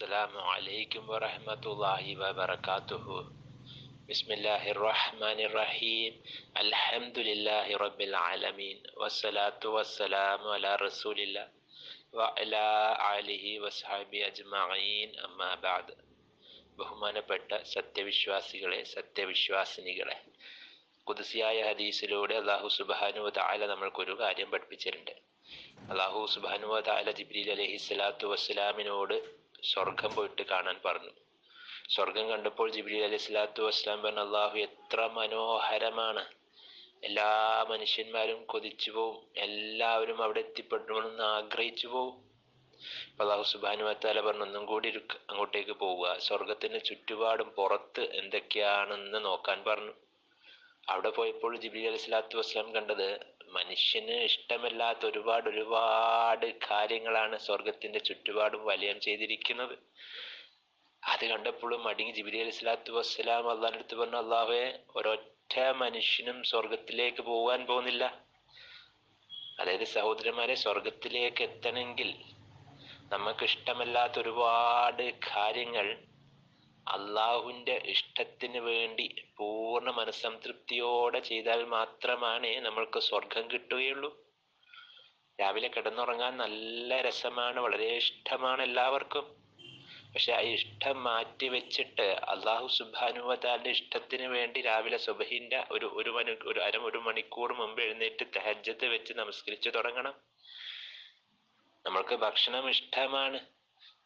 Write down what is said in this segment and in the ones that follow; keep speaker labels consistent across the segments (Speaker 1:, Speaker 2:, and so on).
Speaker 1: السلام عليكم ورحمة الله وبركاته بسم الله الرحمن الرحيم الحمد لله رب العالمين والصلاة والسلام على رسول الله وعلى آله وصحبه أجمعين أما بعد ബഹുമാനപ്പെട്ട സത്യവിശ്വാസികളെ സത്യവിശ്വാസിനികളെ കുതിസിയായ ഹദീസിലൂടെ അള്ളാഹു സുബാനു താല നമ്മൾക്കൊരു കാര്യം പഠിപ്പിച്ചിട്ടുണ്ട് അള്ളാഹു സുബാനു താല ജിബ്രീൽ അലഹി സ്വലാത്തു വസ്സലാമിനോട് സ്വർഗം പോയിട്ട് കാണാൻ പറഞ്ഞു. സ്വർഗം കണ്ടപ്പോൾ ജിബ്രീൽ അലൈഹി സ്വലാത്തു വസ്സലാം പറഞ്ഞു അള്ളാഹു എത്ര മനോഹരമാണ്. എല്ലാ മനുഷ്യന്മാരും കൊതിച്ചു പോവും. എല്ലാവരും അവിടെ എത്തിപ്പെടണമെന്ന് ആഗ്രഹിച്ചു പോവും. അള്ളാഹു സുബാനു വത്താല പറഞ്ഞു ഒന്നും കൂടി അങ്ങോട്ടേക്ക് പോവുക. സ്വർഗത്തിന് ചുറ്റുപാടും പുറത്ത് എന്തൊക്കെയാണെന്ന് നോക്കാൻ പറഞ്ഞു. അവിടെ പോയപ്പോൾ ജിബിലി അലൈഹി സ്വലാത്തു വസ്സലാം കണ്ടത് മനുഷ്യന് ഇഷ്ടമല്ലാത്ത ഒരുപാട് ഒരുപാട് കാര്യങ്ങളാണ് സ്വർഗത്തിന്റെ ചുറ്റുപാടും വലയം ചെയ്തിരിക്കുന്നത്. അത് കണ്ടപ്പോഴും മടങ്ങി ജിബിലി അലി സ്വലാത്തു വസ്സലാം അള്ളാൻ അടുത്ത് പറഞ്ഞു അള്ളാഹെ ഒരൊറ്റ മനുഷ്യനും സ്വർഗത്തിലേക്ക് പോകാൻ പോകുന്നില്ല. അതായത് സഹോദരന്മാരെ സ്വർഗത്തിലേക്ക് എത്തണമെങ്കിൽ നമുക്ക് ഇഷ്ടമല്ലാത്ത ഒരുപാട് കാര്യങ്ങൾ അള്ളാഹുവിന്റെ ഇഷ്ടത്തിന് വേണ്ടി പൂർണ മനസ്സംതൃപ്തിയോടെ ചെയ്താൽ മാത്രമാണ് നമ്മൾക്ക് സ്വർഗം കിട്ടുകയുള്ളൂ. രാവിലെ കിടന്നുറങ്ങാൻ നല്ല രസമാണ് വളരെ ഇഷ്ടമാണ് എല്ലാവർക്കും. പക്ഷെ ആ ഇഷ്ടം മാറ്റി വെച്ചിട്ട് അള്ളാഹു സുബാനുവതാലിന്റെ ഇഷ്ടത്തിന് വേണ്ടി രാവിലെ സുബഹിന്റെ ഒരു ഒരു മണി ഒരു അര ഒരു മണിക്കൂർ മുമ്പ് എഴുന്നേറ്റ് തെഹജ്ജത്ത് വെച്ച് നമസ്കരിച്ചു തുടങ്ങണം. നമ്മൾക്ക് ഭക്ഷണം ഇഷ്ടമാണ്.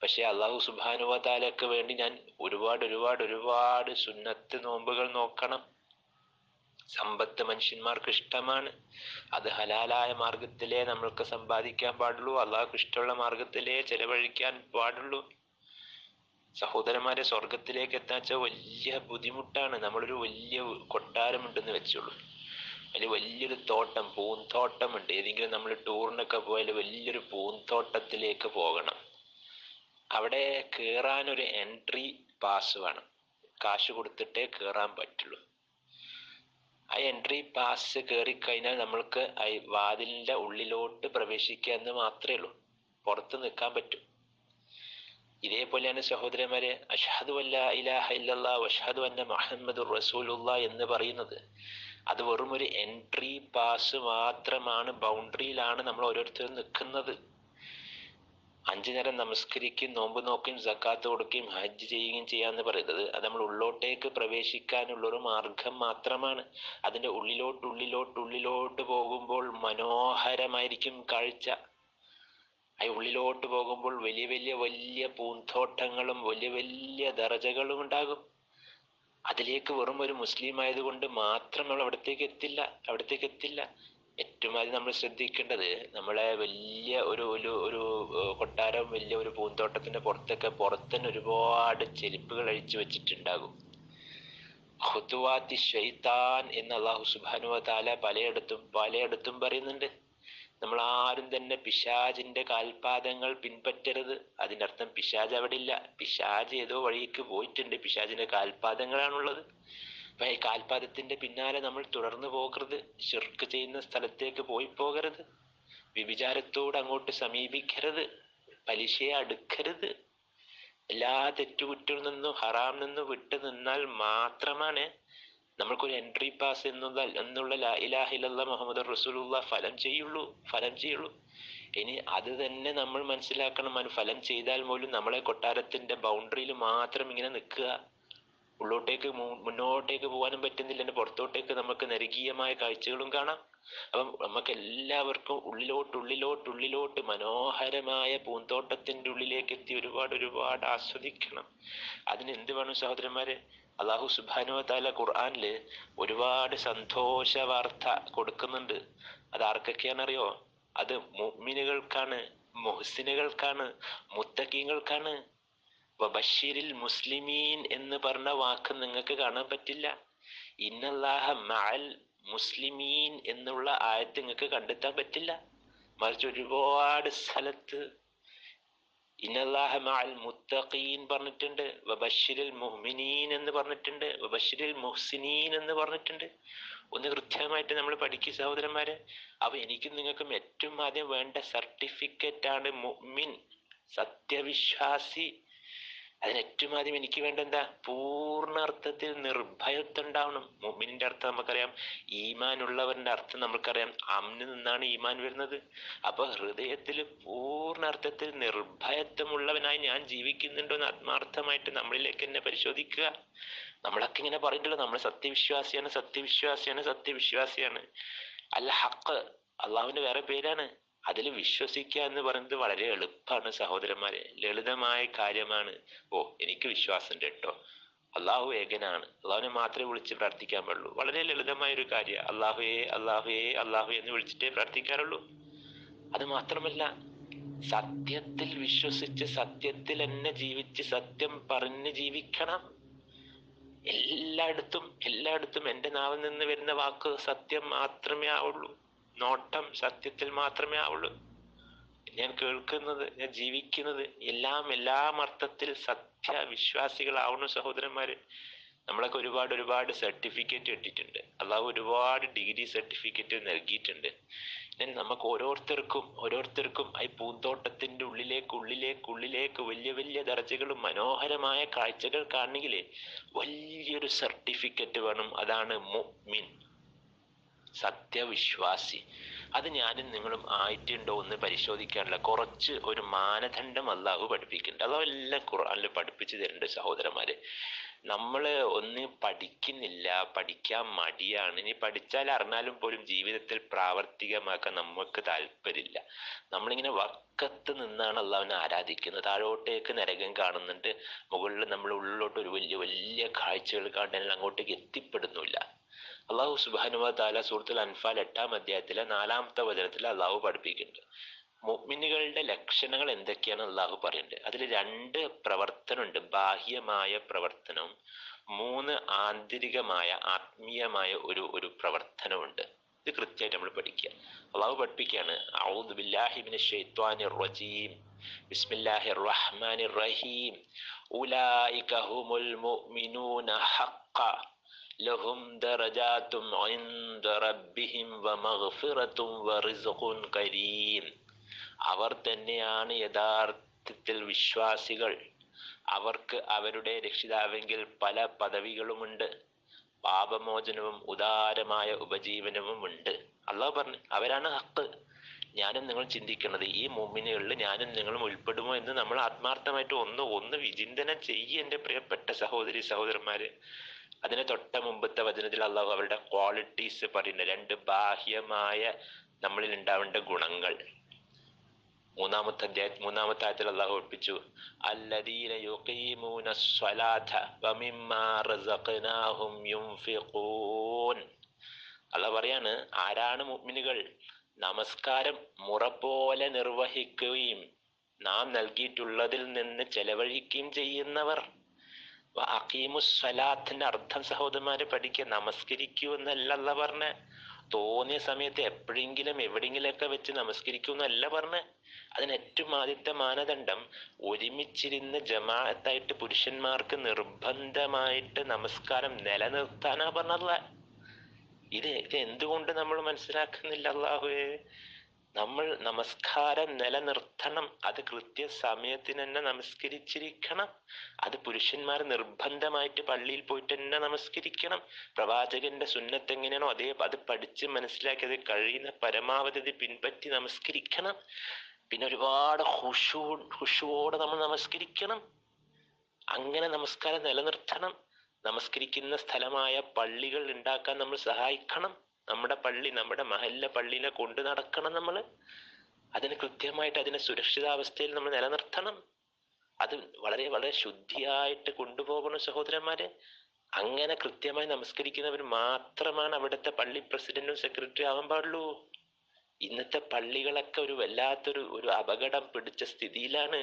Speaker 1: പക്ഷെ അള്ളാഹു സുബാനുവതാലക്ക് വേണ്ടി ഞാൻ ഒരുപാട് ഒരുപാട് ഒരുപാട് സുന്നത്ത് നോമ്പുകൾ നോക്കണം. സമ്പത്ത് മനുഷ്യന്മാർക്ക് ഇഷ്ടമാണ്. അത് ഹലാലായ മാർഗത്തിലേ നമ്മൾക്ക് സമ്പാദിക്കാൻ പാടുള്ളൂ. അള്ളാഹുക്ക് ഇഷ്ടമുള്ള മാർഗത്തിലേ ചെലവഴിക്കാൻ പാടുള്ളൂ. സഹോദരന്മാരെ സ്വർഗത്തിലേക്ക് എത്താച്ച വലിയ ബുദ്ധിമുട്ടാണ്. നമ്മളൊരു വലിയ കൊട്ടാരമുണ്ടെന്ന് വെച്ചോളൂ. അതിൽ വലിയൊരു തോട്ടം പൂന്തോട്ടമുണ്ട്. ഏതെങ്കിലും നമ്മൾ ടൂറിനൊക്കെ പോയാൽ വലിയൊരു പൂന്തോട്ടത്തിലേക്ക് പോകണം. അവിടെ കേറാൻ ഒരു എൻട്രി പാസ് വേണം. കാശ് കൊടുത്തിട്ടേ കേറാൻ പറ്റുള്ളൂ. ആ എൻട്രി പാസ് കയറിക്കഴിഞ്ഞാൽ നമ്മൾക്ക് ആ വാതിലിന്റെ ഉള്ളിലോട്ട് പ്രവേശിക്കുക എന്ന് മാത്രമേ ഉള്ളൂ. പുറത്ത് നിൽക്കാൻ പറ്റും. ഇതേപോലെയാണ് സഹോദരന്മാരെ അഷഹദു അല്ല ഇലാഹ ഇല്ലല്ലാ വഷഹദു അന്ന മുഹമ്മദ് റസൂലുള്ള എന്ന് പറയുന്നത്. അത് വെറും ഒരു എൻട്രി പാസ് മാത്രമാണ് ബൗണ്ടറിയിലാണ് നമ്മൾ ഓരോരുത്തരും നിൽക്കുന്നത്. അഞ്ചു നേരം നമസ്കരിക്കുകയും നോമ്പ് നോക്കുകയും സക്കാത്ത് കൊടുക്കുകയും ഹജ്ജ് ചെയ്യുകയും ചെയ്യാന്ന് പറയുന്നത് അത് നമ്മൾ ഉള്ളോട്ടേക്ക് പ്രവേശിക്കാനുള്ള ഒരു മാർഗം മാത്രമാണ്. അതിന്റെ ഉള്ളിലോട്ട് ഉള്ളിലോട്ട് ഉള്ളിലോട്ട് പോകുമ്പോൾ മനോഹരമായിരിക്കും കാഴ്ച. ആ ഉള്ളിലോട്ട് പോകുമ്പോൾ വലിയ വലിയ വലിയ പൂന്തോട്ടങ്ങളും വലിയ വലിയ ദറജകളും ഉണ്ടാകും. അതിലേക്ക് വെറും ഒരു മുസ്ലിം ആയതുകൊണ്ട് മാത്രം നമ്മൾ അവിടത്തേക്ക് എത്തില്ല അവിടത്തേക്ക് എത്തില്ല. ഏറ്റവും ആദ്യം നമ്മൾ ശ്രദ്ധിക്കേണ്ടത് നമ്മളെ വലിയ ഒരു ഒരു ഒരു കൊട്ടാരം വലിയ ഒരു പൂന്തോട്ടത്തിന്റെ പുറത്തൊക്കെ പുറത്തന്നെ ഒരുപാട് ചെരുപ്പുകൾ അഴിച്ചു വെച്ചിട്ടുണ്ടാകും. ഹുത്തുവാത്തി ഷെയ്ത്താൻ എന്ന് അള്ളാഹു സുബാനുവ താല പലയിടത്തും പലയിടത്തും പറയുന്നുണ്ട്. നമ്മൾ ആരും തന്നെ പിശാജിന്റെ കാൽപാദങ്ങൾ പിൻപറ്റരുത്. അതിനർത്ഥം പിശാജ് അവിടെ ഇല്ല. പിശാജ് ഏതോ വഴിക്ക് പോയിട്ടുണ്ട്. പിശാജിന്റെ കാൽപാദങ്ങളാണുള്ളത്. കാൽപാദത്തിന്റെ പിന്നാലെ നമ്മൾ തുടർന്നു പോകരുത് ഷിർക്ക് ചെയ്യുന്ന സ്ഥലത്തേക്ക് പോയി പോകരുത്. വിഭിചാരത്തോട് അങ്ങോട്ട് സമീപിക്കരുത് പലിശയെ അടുക്കരുത്. എല്ലാ തെറ്റുകുറ്റിൽ നിന്നും ഹറാം നിന്നും വിട്ടു നിന്നാൽ മാത്രമാണ് നമ്മൾക്കൊരു എൻട്രി പാസ് എന്നുള്ള എന്നുള്ള ലാ ഇലാഹില്ല മുഹമ്മദ് റസൂലുള്ള ഫലം ചെയ്യുള്ളൂ ഫലം ചെയ്യുള്ളൂ. ഇനി അത് തന്നെ നമ്മൾ മനസ്സിലാക്കണം. ഫലം ചെയ്താൽ പോലും നമ്മളെ കൊട്ടാരത്തിന്റെ ബൗണ്ടറിയിൽ മാത്രം ഇങ്ങനെ നിൽക്കുക. ഉള്ളോട്ടേക്ക് മുന്നോട്ടേക്ക് പോകാനും പറ്റുന്നില്ല. എന്റെ പുറത്തോട്ടേക്ക് നമുക്ക് നരകീയമായ കാഴ്ചകളും കാണാം. അപ്പം നമുക്ക് എല്ലാവർക്കും ഉള്ളിലോട്ട് ഉള്ളിലോട്ട് ഉള്ളിലോട്ട് മനോഹരമായ പൂന്തോട്ടത്തിന്റെ ഉള്ളിലേക്ക് എത്തി ഒരുപാട് ഒരുപാട് ആസ്വദിക്കണം. അതിന് എന്ത് വേണം സഹോദരന്മാരെ? അള്ളാഹു സുബാനു താല ഖുർആാനിൽ ഒരുപാട് സന്തോഷ വാർത്ത കൊടുക്കുന്നുണ്ട്. അത് ആർക്കൊക്കെയാണെന്നറിയോ? അത് മുഅ്മിനുകൾക്കാണ് മുഹ്സിനുകൾക്കാണ് മുത്തക്കീങ്ങൾക്കാണ് ബഷീരിൽ മുസ്ലിമീൻ എന്ന് പറഞ്ഞ വാക്ക് നിങ്ങൾക്ക് കാണാൻ പറ്റില്ല. ഇന്നല്ലാഹ മഅൽ മുസ്ലിമീൻ എന്നുള്ള ആയത്ത് നിങ്ങൾക്ക് കണ്ടെത്താൻ പറ്റില്ല. മറിച്ച് ഒരുപാട് സ്ഥലത്ത് ഇന്നല്ലാഹ മഅൽ മുത്തഖീൻ പറഞ്ഞിട്ടുണ്ട്. വബഷിരിൽ മുഹ്മിനീൻ എന്ന് പറഞ്ഞിട്ടുണ്ട്. വബഷിരിൽ മുഹ്സിനീൻ എന്ന് പറഞ്ഞിട്ടുണ്ട്. ഒന്ന് കൃത്യമായിട്ട് നമ്മൾ പഠിക്കും സഹോദരന്മാരെ. അപ്പോൾ എനിക്കും നിങ്ങൾക്കും ഏറ്റവും ആദ്യം വേണ്ട സർട്ടിഫിക്കറ്റ് ആണ് മുഹ്മിൻ. സത്യവിശ്വാസി അതിന് ഏറ്റവും ആദ്യം എനിക്ക് വേണ്ട എന്താ? പൂർണ അർത്ഥത്തിൽ നിർഭയത്വം ഉണ്ടാവണം മുഅ്മിനിന്റെ അർത്ഥം നമുക്കറിയാം. ഈമാൻ ഉള്ളവരുടെ അർത്ഥം നമുക്കറിയാം. അമ്ന് നിന്നാണ് ഈമാൻ വരുന്നത്. അപ്പൊ ഹൃദയത്തിൽ പൂർണ അർത്ഥത്തിൽ നിർഭയത്വമുള്ളവനായി ഞാൻ ജീവിക്കുന്നുണ്ടോ എന്ന് ആത്മാർത്ഥമായിട്ട് നമ്മളിലേക്ക് തന്നെ പരിശോധിക്കുക. നമ്മളൊക്കെ ഇങ്ങനെ പറഞ്ഞിട്ടുള്ളൂ നമ്മൾ സത്യവിശ്വാസിയാണ് സത്യവിശ്വാസിയാണ് സത്യവിശ്വാസിയാണ്. അൽ ഹക്ക് അള്ളാഹുവിന്റെ വേറെ പേരാണ്. അതിൽ വിശ്വസിക്കുക എന്ന് പറയുന്നത് വളരെ എളുപ്പമാണ് സഹോദരന്മാരെ. ലളിതമായ കാര്യമാണ്. ഓ എനിക്ക് വിശ്വാസമുണ്ട് കേട്ടോ. അള്ളാഹു ഏകനാണ്. അള്ളാഹുവിനെ മാത്രമേ വിളിച്ച് പ്രാർത്ഥിക്കാൻ പാടുള്ളൂ. വളരെ ലളിതമായ ഒരു കാര്യം. അള്ളാഹുയെ അള്ളാഹുയെ അള്ളാഹു എന്ന് വിളിച്ചിട്ടേ പ്രാർത്ഥിക്കാറുള്ളൂ. അത് മാത്രമല്ല സത്യത്തിൽ വിശ്വസിച്ച് സത്യത്തിൽ എന്നെ ജീവിച്ച് സത്യം പറഞ്ഞ് ജീവിക്കണം. എല്ലായിടത്തും എല്ലായിടത്തും എന്റെ നാവിൽ നിന്ന് വരുന്ന വാക്ക് സത്യം മാത്രമേ ആവുള്ളൂ. നോട്ടം സത്യത്തിൽ മാത്രമേ ആവുള്ളൂ. ഞാൻ കേൾക്കുന്നത് ഞാൻ ജീവിക്കുന്നത് എല്ലാം എല്ലാം അർത്ഥത്തിൽ സത്യ വിശ്വാസികളാവണു സഹോദരന്മാര് നമ്മളൊക്കെ ഒരുപാട് ഒരുപാട് സർട്ടിഫിക്കറ്റ് കിട്ടിയിട്ടുണ്ട്. അള്ളാഹു ഒരുപാട് ഡിഗ്രി സർട്ടിഫിക്കറ്റ് നൽകിയിട്ടുണ്ട്. ഞാൻ നമുക്ക് ഓരോരുത്തർക്കും ഓരോരുത്തർക്കും ഈ പൂന്തോട്ടത്തിന്റെ ഉള്ളിലേക്ക് ഉള്ളിലേക്ക് ഉള്ളിലേക്ക് വലിയ വലിയ ദർജകളും മനോഹരമായ കാഴ്ചകൾ കാണണമെങ്കിൽ വലിയൊരു സർട്ടിഫിക്കറ്റ് വേണം. അതാണ് മുഅ്മിൻ. സത്യവിശ്വാസി. അത് ഞാനും നിങ്ങളും ആയിട്ടുണ്ടോ എന്ന് പരിശോധിക്കാനുള്ള കുറച്ച് ഒരു മാനദണ്ഡം അള്ളാഹു പഠിപ്പിക്കുന്നുണ്ട്. അതെല്ലാം ഖുർആാനിൽ പഠിപ്പിച്ചു തരുന്നുണ്ട് സഹോദരന്മാര്. നമ്മൾ ഒന്ന് പഠിക്കുന്നില്ല പഠിക്കാൻ മടിയാണ്. ഇനി പഠിച്ചാൽ അറിഞ്ഞാലും പോലും ജീവിതത്തിൽ പ്രാവർത്തികമാക്കാൻ നമുക്ക് താല്പര്യമില്ല. നമ്മളിങ്ങനെ വക്കത്ത് നിന്നാണ് അള്ളാഹുവിനെ ആരാധിക്കുന്നത്. താഴോട്ടേക്ക് നരകം കാണുന്നുണ്ട്. മുകളിൽ നമ്മൾ ഉള്ളിലോട്ട് ഒരു വലിയ വലിയ കാഴ്ചകൾ കാണാൻ അങ്ങോട്ടേക്ക് എത്തിപ്പെടുന്നില്ല അള്ളാഹു സുബാനുവ താല സൂറത്തുൽ അൻഫാൽ എട്ടാം അധ്യായത്തിലെ നാലാമത്തെ വചനത്തിൽ അള്ളാഹു പഠിപ്പിക്കുന്നുണ്ട്. മുഅ്മിനുകളുടെ ലക്ഷണങ്ങൾ എന്തൊക്കെയാണ് അള്ളാഹു പറയുന്നത്? അതിൽ രണ്ട് പ്രവർത്തനമുണ്ട്. ബാഹ്യമായ പ്രവർത്തനവും മൂന്ന് ആന്തരികമായ ആത്മീയമായ ഒരു ഒരു പ്രവർത്തനമുണ്ട് ഇത് കൃത്യമായിട്ട് നമ്മൾ പഠിക്കുക. അള്ളാഹു പഠിപ്പിക്കുകയാണ് ഔദ് ബില്ലാഹി മിനശ് റജീം ബിസ്മില്ലാഹിർ റഹ്മാനിർ റഹീം ഹുമുൽ മുഅ്മിനൂന ലഹും ദറജാത്തും റബ്ബിഹിം വമഗ്ഫിറത്തും വറിസ്ഖുൻ കരീം. അവർ തന്നെയാണ് യഥാർത്ഥത്തിൽ വിശ്വാസികൾ. അവർക്ക് അവരുടെ രക്ഷിതാവെങ്കിൽ പല പദവികളുമുണ്ട്. പാപമോചനവും ഉദാരമായ ഉപജീവനവും ഉണ്ട്. അള്ളാഹ് പറഞ്ഞു അവരാണ് ഹക്ക്. ഞാനും നിങ്ങൾ ചിന്തിക്കുന്നത് ഈ മൂമിനുകളിൽ ഞാനും നിങ്ങളും ഉൾപ്പെടുമോ എന്ന് നമ്മൾ ആത്മാർത്ഥമായിട്ട് ഒന്ന് ഒന്ന് വിചിന്തനം ചെയ്യ് എന്റെ പ്രിയപ്പെട്ട സഹോദരി സഹോദരന്മാര്. അതിന് തൊട്ട മുമ്പത്തെ വചനത്തിൽ അള്ളാഹു അവരുടെ ക്വാളിറ്റീസ് പറയുന്നത് രണ്ട് ബാഹ്യമായ നമ്മളിൽ ഉണ്ടാവേണ്ട ഗുണങ്ങൾ. മൂന്നാമത്തെ അധ്യായ മൂന്നാമത്തെ ആയത്തിൽ അള്ളാഹു ഒപ്പിച്ചു അള്ളാഹ് പറയാണ് ആരാണ് മുഅ്മിനുകൾ? നമസ്കാരം മുറ പോലെ നിർവഹിക്കുകയും നാം നൽകിയിട്ടുള്ളതിൽ നിന്ന് ചെലവഴിക്കുകയും ചെയ്യുന്നവർ. അക്കീമുസ്വലാത്തിന്റെ അർത്ഥം സഹോദരന്മാരെ പഠിക്കുക നമസ്കരിക്കൂ എന്നല്ല പറഞ്ഞ. തോന്നിയ സമയത്ത് എപ്പോഴെങ്കിലും എവിടെയെങ്കിലൊക്കെ വെച്ച് നമസ്കരിക്കൂ എന്നല്ല പറഞ്ഞ. അതിന് ഏറ്റവും ആദ്യത്തെ മാനദണ്ഡം ഒരുമിച്ചിരുന്ന് ജമാഅത്തായിട്ട് പുരുഷന്മാർക്ക് നിർബന്ധമായിട്ട് നമസ്കാരം നിലനിർത്താനാ പറഞ്ഞതല്ല ഇത് ഇത് എന്തുകൊണ്ട് നമ്മൾ മനസ്സിലാക്കുന്നില്ല അള്ളാഹുവേ നമ്മൾ നമസ്കാരം നിലനിർത്തണം. അത് കൃത്യസമയത്തിന് തന്നെ നമസ്കരിച്ചിരിക്കണം. അത് പുരുഷന്മാർ നിർബന്ധമായിട്ട് പള്ളിയിൽ പോയിട്ട് തന്നെ നമസ്കരിക്കണം. പ്രവാചകന്റെ സുന്നത്ത് എങ്ങനെയാണോ അതേ അത് പഠിച്ച് മനസ്സിലാക്കി അത് കഴിയുന്ന പരമാവധി അത് പിൻപറ്റി നമസ്കരിക്കണം. പിന്നെ ഒരുപാട് ഹുഷു ഹുഷുവോടെ നമ്മൾ നമസ്കരിക്കണം. അങ്ങനെ നമസ്കാരം നിലനിർത്തണം. നമസ്കരിക്കുന്ന സ്ഥലമായ പള്ളികൾ ഉണ്ടാക്കാൻ നമ്മൾ സഹായിക്കണം. നമ്മുടെ പള്ളി നമ്മുടെ മഹല്ല പള്ളിനെ കൊണ്ടു നടക്കണം നമ്മൾ അതിന് കൃത്യമായിട്ട് അതിനെ സുരക്ഷിതാവസ്ഥയിൽ നമ്മൾ നിലനിർത്തണം. അത് വളരെ വളരെ ശുദ്ധിയായിട്ട് കൊണ്ടുപോകണം സഹോദരന്മാരെ അങ്ങനെ കൃത്യമായി നമസ്കരിക്കുന്നവർ മാത്രമാണ് അവിടുത്തെ പള്ളി പ്രസിഡന്റും സെക്രട്ടറി ആവാൻ പാടുള്ളൂ. ഇന്നത്തെ പള്ളികളൊക്കെ ഒരു വല്ലാത്തൊരു ഒരു അപകടം പിടിച്ച സ്ഥിതിയിലാണ്.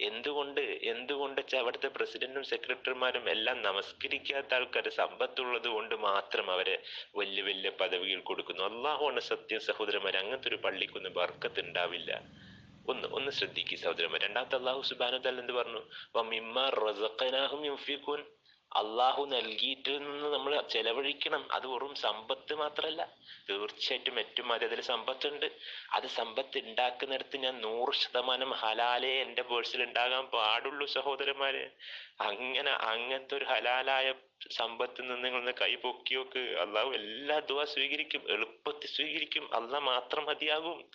Speaker 1: എന്തുകൊണ്ട് എന്തുകൊണ്ട് അവിടുത്തെ പ്രസിഡന്റും സെക്രട്ടറിമാരും എല്ലാം നമസ്കരിക്കാത്ത ആൾക്കാർ സമ്പത്തുള്ളത് കൊണ്ട് മാത്രം അവരെ വലിയ വലിയ പദവികൾ കൊടുക്കുന്നു? അള്ളാഹുവാണ് സത്യം സഹോദരന്മാർ അങ്ങനത്തെ ഒരു പള്ളിക്കൊന്നും ബർക്കത്ത് ഉണ്ടാവില്ല ഒന്ന് ഒന്ന് ശ്രദ്ധിക്കുക സഹോദരന്മാർ രണ്ടാമത്തെ അള്ളാഹു സുബാനു തല്ല എന്ത് പറഞ്ഞു? അള്ളാഹു നൽകിയിട്ട് നിന്ന് നമ്മൾ ചെലവഴിക്കണം. അത് വെറും സമ്പത്ത് മാത്രമല്ല തീർച്ചയായിട്ടും ഏറ്റവും ആദ്യം അതിൽ സമ്പത്തുണ്ട്. അത് സമ്പത്ത് ഉണ്ടാക്കുന്നിടത്ത് ഞാൻ നൂറ് ശതമാനം ഹലാലേ എന്റെ പേഴ്സിൽ ഉണ്ടാകാൻ പാടുള്ളൂ സഹോദരന്മാരെ. അങ്ങനെ അങ്ങനത്തെ ഒരു ഹലാലായ സമ്പത്തിൽ നിന്ന് നിങ്ങൾ കൈ പൊക്കി നോക്ക്. അള്ളാഹു എല്ലാ ദുവാ സ്വീകരിക്കും. എളുപ്പത്തിൽ സ്വീകരിക്കും. അള്ളാഹ് മാത്രം മതിയാകും.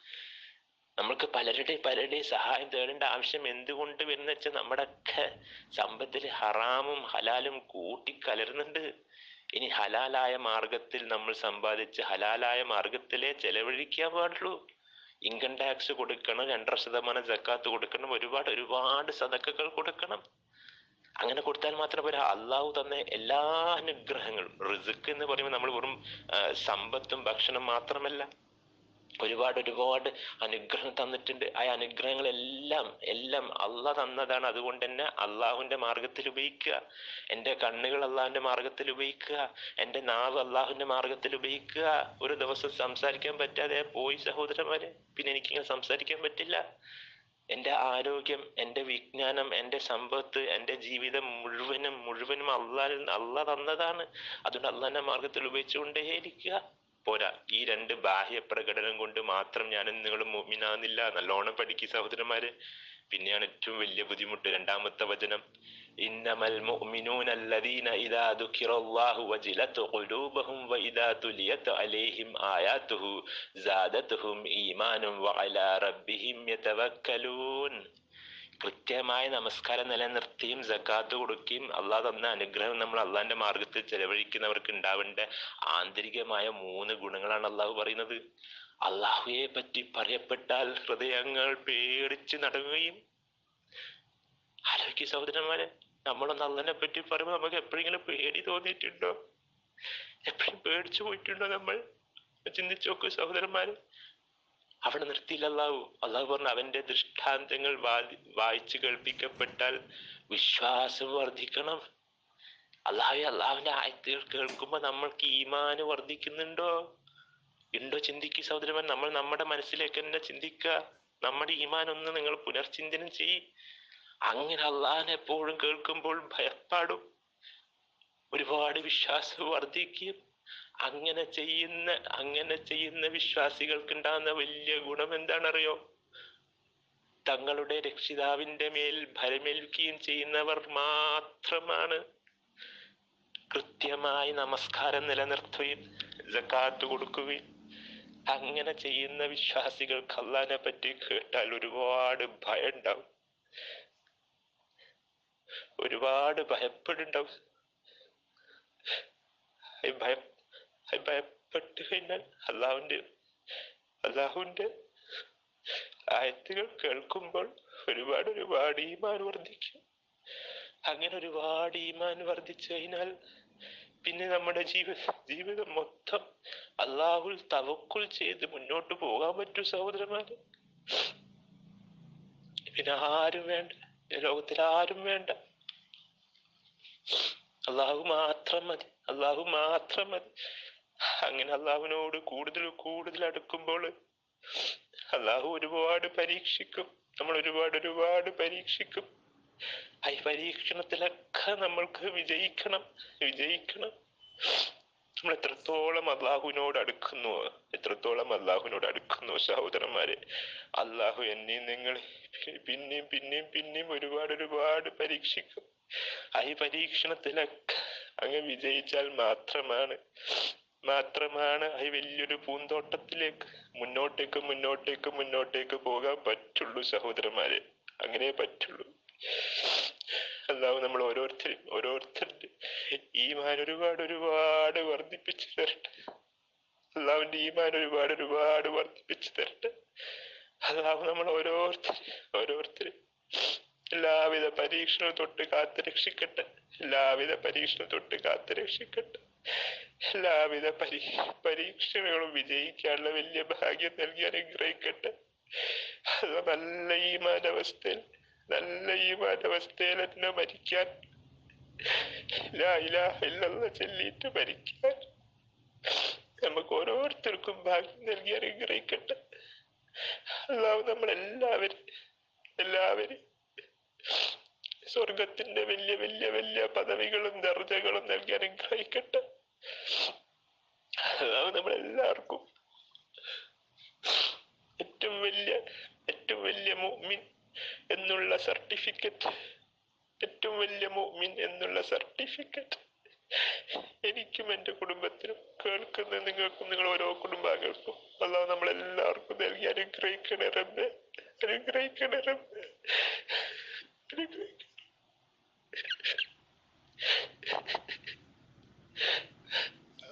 Speaker 1: നമ്മൾക്ക് പലരുടെ പലരുടെ സഹായം തേടേണ്ട ആവശ്യം എന്തുകൊണ്ട് വരുന്ന വെച്ചാൽ നമ്മുടെയൊക്കെ സമ്പത്തിൽ ഹറാമും ഹലാലും കൂട്ടിക്കലരുന്നുണ്ട്. ഇനി ഹലാലായ മാർഗത്തിൽ നമ്മൾ സമ്പാദിച്ച് ഹലാലായ മാർഗത്തിലെ ചെലവഴിക്കാൻ പാടുള്ളൂ. ഇൻകം ടാക്സ് കൊടുക്കണം രണ്ടര ശതമാനം ജക്കാത്ത് കൊടുക്കണം ഒരുപാട് ഒരുപാട് സതക്കകൾ കൊടുക്കണം. അങ്ങനെ കൊടുത്താൽ മാത്രം പോരാ. അള്ളാഹു തന്ന എല്ലാ അനുഗ്രഹങ്ങളും റിസുക്ക് എന്ന് പറയുമ്പോൾ നമ്മൾ വെറും സമ്പത്തും ഭക്ഷണം മാത്രമല്ല. ഒരുപാട് ഒരുപാട് അനുഗ്രഹം തന്നിട്ടുണ്ട്. ആ അനുഗ്രഹങ്ങളെല്ലാം എല്ലാം അള്ളാഹ് തന്നതാണ്. അതുകൊണ്ട് തന്നെ അള്ളാഹുവിന്റെ മാർഗത്തിൽ ഉപയോഗിക്കുക. എന്റെ കണ്ണുകൾ അള്ളാഹുവിന്റെ മാർഗത്തിൽ ഉപയോഗിക്കുക. എന്റെ നാവ് അള്ളാഹുവിന്റെ മാർഗത്തിൽ ഉപയോഗിക്കുക. ഒരു ദിവസം സംസാരിക്കാൻ പറ്റാതെ പോയി സഹോദരന്മാരെ. പിന്നെ എനിക്കിങ്ങനെ സംസാരിക്കാൻ പറ്റില്ല. എന്റെ ആരോഗ്യം എന്റെ വിജ്ഞാനം എന്റെ സമ്പത്ത് എന്റെ ജീവിതം മുഴുവനും മുഴുവനും അള്ളാഹ് അള്ളാഹ് തന്നതാണ്. അതുകൊണ്ട് അള്ളാഹിന്റെ മാർഗത്തിൽ ഉപയോഗിച്ചുകൊണ്ടേയിരിക്കുക. പോരാ. ഈ രണ്ട് ബാഹ്യ പ്രകടനം കൊണ്ട് മാത്രം ഞാനും നിങ്ങളും മുഅ്മിനാകുന്നില്ല നല്ലോണം പഠിക്കുക സഹോദരന്മാരെ. പിന്നെയാണ് ഏറ്റവും വലിയ ബുദ്ധിമുട്ട്. രണ്ടാമത്തെ വചനം. ഇന്നമൽ മുഅ്മിനൂന ഇദാ ദുഖിറല്ലാഹു വജിലത് ഖുലൂബഹും വഇദാ തുലിയത് അലൈഹിം ആയാതുഹു സാദതുഹും ഈമാനും വഅലാ റബ്ബിഹിം യതവക്കലൂൻ. കൃത്യമായ നമസ്കാരം നിലനിർത്തിയും ജക്കാത്ത് കൊടുക്കുകയും അള്ളാഹ് തന്ന അനുഗ്രഹം നമ്മൾ അള്ളാഹിന്റെ മാർഗത്തിൽ ചെലവഴിക്കുന്നവർക്ക് ഉണ്ടാവേണ്ട ആന്തരികമായ മൂന്ന് ഗുണങ്ങളാണ് അള്ളാഹു പറയുന്നത്. അള്ളാഹുയെ പറ്റി പറയപ്പെട്ടാൽ ഹൃദയങ്ങൾ പേടിച്ച് നടങ്ങുകയും. ആലോചിക്കുക സഹോദരന്മാരെ നമ്മളൊന്ന് അള്ളനെ പറ്റി പറയുമ്പോൾ നമുക്ക് എപ്പോഴെങ്കിലും പേടി തോന്നിയിട്ടുണ്ടോ? എപ്പോഴും പേടിച്ചു പോയിട്ടുണ്ടോ നമ്മൾ? ചിന്തിച്ചു നോക്കൂ സഹോദരന്മാരെ. അവിടെ നിർത്തിയില്ല അള്ളാഹു. അള്ളാഹു പറഞ്ഞു അവന്റെ ദൃഷ്ടാന്തങ്ങൾ വായിച്ചു കേൾപ്പിക്കപ്പെട്ടാൽ വിശ്വാസം വർദ്ധിക്കണം. അള്ളാഹു അള്ളാഹുവിന്റെ ആയത്തുകൾ കേൾക്കുമ്പോ നമ്മൾക്ക് ഈമാന് വർദ്ധിക്കുന്നുണ്ടോ? ഉണ്ടോ ചിന്തിക്കുക സഹോദരന്മാർ നമ്മൾ നമ്മുടെ മനസ്സിലേക്ക് തന്നെ ചിന്തിക്കുക. നമ്മുടെ ഈമാൻ ഒന്ന് നിങ്ങൾ പുനർചിന്തനം ചെയ്യ്. അങ്ങനെ അള്ളാഹിനെ എപ്പോഴും കേൾക്കുമ്പോൾ ഭയപ്പാടും ഒരുപാട് വിശ്വാസം വർദ്ധിക്കും. അങ്ങനെ ചെയ്യുന്ന അങ്ങനെ ചെയ്യുന്ന വിശ്വാസികൾക്ക് ഉണ്ടാകുന്ന വലിയ ഗുണം എന്താണറിയോ തങ്ങളുടെ രക്ഷിതാവിന്റെ മേൽ ഭരമേൽക്കുകയും ചെയ്യുന്നവർ മാത്രമാണ് കൃത്യമായി നമസ്കാരം നിലനിർത്തുകയും ജക്കാത്ത് കൊടുക്കുകയും അങ്ങനെ ചെയ്യുന്ന വിശ്വാസികൾ കള്ളാനെ പറ്റി കേട്ടാൽ ഒരുപാട് ഭയം ഉണ്ടാവും ഒരുപാട് ഭയപ്പെടുണ്ടാവും ഭയം ഭയപ്പെട്ട് കഴിഞ്ഞാൽ അള്ളാഹുവിന്റെ അള്ളാഹുവിന്റെ ആയത്തുകൾ കേൾക്കുമ്പോൾ ഒരുപാട് ഒരുപാട് ഈമാൻ വർദ്ധിക്കും. അങ്ങനെ ഒരുപാട് ഈമാൻ വർദ്ധിച്ചു കഴിഞ്ഞാൽ പിന്നെ നമ്മുടെ ജീവിത ജീവിതം മൊത്തം അള്ളാഹുൽ തവക്കുൽ ചെയ്ത് മുന്നോട്ട് പോകാൻ പറ്റൂ സഹോദരന്മാര്. പിന്നെ ആരും വേണ്ട ലോകത്തിൽ ആരും വേണ്ട. അള്ളാഹു മാത്രം മതി അള്ളാഹു മാത്രം മതി. അങ്ങനെ അള്ളാഹുവിനോട് കൂടുതൽ കൂടുതൽ അടുക്കുമ്പോൾ അള്ളാഹു ഒരുപാട് പരീക്ഷിക്കും. നമ്മൾ ഒരുപാട് ഒരുപാട് പരീക്ഷിക്കും. ആ പരീക്ഷണത്തിലൊക്കെ നമ്മൾക്ക് വിജയിക്കണം വിജയിക്കണം. നമ്മൾ എത്രത്തോളം അള്ളാഹുവിനോട് അടുക്കുന്നു എത്രത്തോളം അള്ളാഹുവിനോട് അടുക്കുന്നു സഹോദരന്മാരെ. അള്ളാഹു എന്നെയും നിങ്ങൾ പിന്നെയും പിന്നെയും പിന്നെയും ഒരുപാട് ഒരുപാട് പരീക്ഷിക്കും. ആ ഈ പരീക്ഷണത്തിലൊക്കെ അങ്ങ് വിജയിച്ചാൽ മാത്രമാണ് മാത്രമാണ് ഈ വലിയൊരു പൂന്തോട്ടത്തിലേക്ക് മുന്നോട്ടേക്ക് മുന്നോട്ടേക്ക് മുന്നോട്ടേക്ക് പോകാൻ പറ്റുള്ളൂ സഹോദരന്മാരെ. അങ്ങനെ പറ്റുള്ളൂ. അല്ലാതെ നമ്മൾ ഓരോരുത്തരും ഓരോരുത്തരുടെ ഈമാൻ ഒരുപാട് ഒരുപാട് വർദ്ധിപ്പിച്ചു തരട്ടെ. അള്ളാഹുവിന്റെ ഈമാൻ ഒരുപാട് ഒരുപാട് വർദ്ധിപ്പിച്ചു തരട്ടെ. അള്ളാഹു നമ്മൾ ഓരോരുത്തരും ഓരോരുത്തരും എല്ലാവിധ പരീക്ഷണ തൊട്ട് കാത്തു രക്ഷിക്കട്ടെ എല്ലാവിധ പരീക്ഷണം തൊട്ട് കാത്തു രക്ഷിക്കട്ടെ എല്ലാവിധ പരീ പരീക്ഷണങ്ങളും വിജയിക്കാനുള്ള വലിയ ഭാഗ്യം നൽകി അനുഗ്രഹിക്കട്ടെ. അത് നല്ല ഈ മാനവസ്ഥയിൽ നല്ല ഈ മാനവസ്ഥയിൽ എന്നെ മരിക്കാൻ ചൊല്ലിയിട്ട് മരിക്കാൻ നമുക്ക് ഓരോരുത്തർക്കും ഭാഗ്യം നൽകി അനുഗ്രഹിക്കട്ടെ. അല്ലാതെ നമ്മളെല്ലാവരും എല്ലാവരും
Speaker 2: സ്വർഗത്തിന്റെ വലിയ വലിയ വലിയ പദവികളും ദർജകളും നൽകി അനുഗ്രഹിക്കട്ടെ. അള്ളാഹു നമ്മളെല്ലാവർക്കും ഏറ്റവും വലിയ ഏറ്റവും വലിയ മുഅ്മിൻ എന്നുള്ള സർട്ടിഫിക്കറ്റ്. ഏറ്റവും വലിയ മുഅ്മിൻ എന്നുള്ള സർട്ടിഫിക്കറ്റ്. എനിക്കും എന്റെ കുടുംബത്തിനും കേൾക്കുന്ന നിങ്ങൾക്കും നിങ്ങൾ ഓരോ കുടുംബാംഗങ്ങൾക്കും അള്ളാഹു നമ്മളെല്ലാവർക്കും നൽകി അനുഗ്രഹിക്കണേ റബ്ബെ. അനുഗ്രഹിക്കണേ റബ്ബെ.